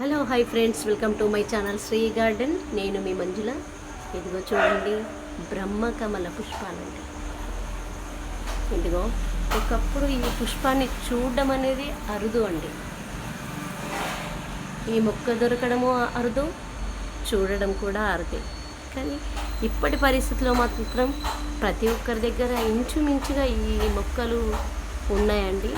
Hello hi friends welcome to my channel Sri garden. నేను మీ మంజుల. ఇదిగో చూడండి బ్రహ్మకమల పుష్పాలండి ఇదిగో ఒకప్పుడు ఈ పుష్పాన్ని చూడడం అనేది అరుదు అండి. ఈ మొక్క దొరకడము అరుదు చూడడం కూడా అరుదే. కానీ ఇప్పటి పరిస్థితిలో మాత్రం ప్రతి ఒక్కరి దగ్గర ఇంచుమించుగా ఈ మొక్కలు ఉన్నాయండి.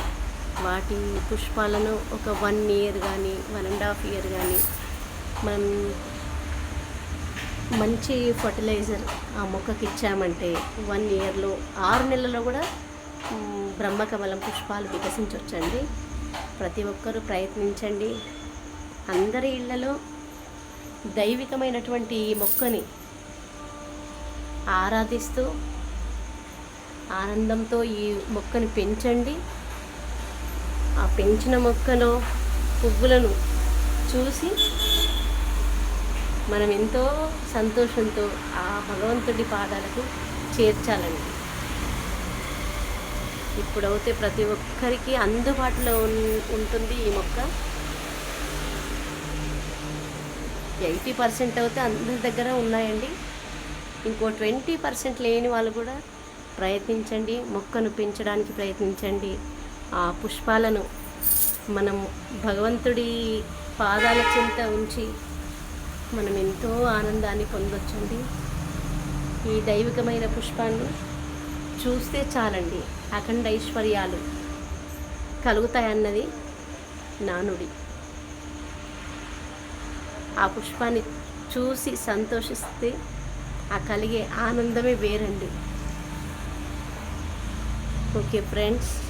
వాటి పుష్పాలను ఒక వన్ ఇయర్ కానీ వన్ అండ్ హాఫ్ ఇయర్ కానీ మనం మంచి ఫర్టిలైజర్ ఆ మొక్కకి ఇచ్చామంటే వన్ ఇయర్లో ఆరు నెలల్లో కూడా బ్రహ్మకమలం పుష్పాలు వికసించవచ్చండి ప్రతి ఒక్కరూ ప్రయత్నించండి. అందరి ఇళ్ళలో దైవికమైనటువంటి ఈ మొక్కని ఆరాధిస్తూ ఆనందంతో ఈ మొక్కని పెంచండి. ఆ పెంచిన మొక్కలో పువ్వులను చూసి మనం ఎంతో సంతోషంతో ఆ భగవంతుడి పాదాలకు చేర్చాలండి. ఇప్పుడైతే ప్రతి ఒక్కరికి అందుబాటులో ఉంటుంది ఈ మొక్క. ఎయిటీ పర్సెంట్ అయితే అందరి దగ్గర ఉన్నాయండి. ఇంకో ట్వంటీ పర్సెంట్ లేని వాళ్ళు కూడా ప్రయత్నించండి. మొక్కను పెంచడానికి ప్రయత్నించండి. ఆ పుష్పాలను మనం భగవంతుడి పాదాల చింత ఉంచి మనం ఎంతో ఆనందాన్ని పొందొచ్చండి. ఈ దైవికమైన పుష్పాన్ని చూస్తే చాలండి అఖండ ఐశ్వర్యాలు కలుగుతాయన్నది నానుడి ఆ పుష్పాన్ని చూసి సంతోషిస్తే ఆ కలిగే ఆనందమే వేరండి. Okay friends.